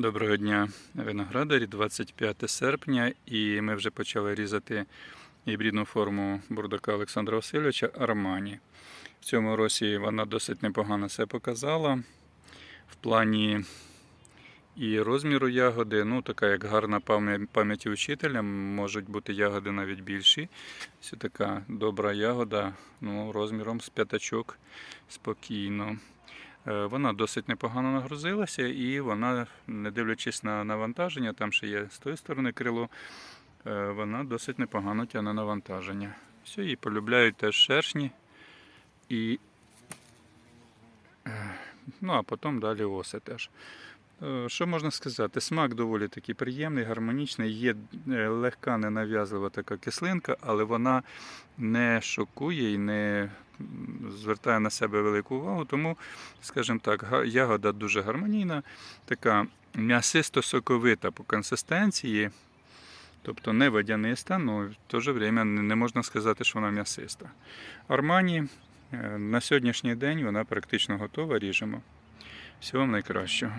Доброго дня, виноградарі, 25 серпня, і ми вже почали різати гібридну форму бурдака Олександра Васильовича Армані. В цьому році вона досить непогано себе показала. В плані і розміру ягоди, ну така як гарна пам'я- пам'яті учителя, можуть бути ягоди навіть більші. Ось така добра ягода, ну, розміром з п'ятачок спокійно. Е, Вона досить непогано нагрузилася, і вона, не дивлячись на навантаження, там ще є з тої сторони крило, е, вона досить непогано тягне навантаження. Все, її полюбляють теж шершні. І, е, ну, а потім далі оси теж. Що можна сказати? Смак доволі такий приємний, гармонічний. Є легка, ненав'язлива така кислинка, але вона не шокує і не звертає на себе велику увагу. Тому, скажімо так, ягода дуже гармонійна, така м'ясисто-соковита по консистенції. Тобто не водяниста, але в то же время не не можна сказати, що вона м'ясиста. Армані е, на сьогоднішній день вона практично готова, ріжемо. Всього вам найкращого.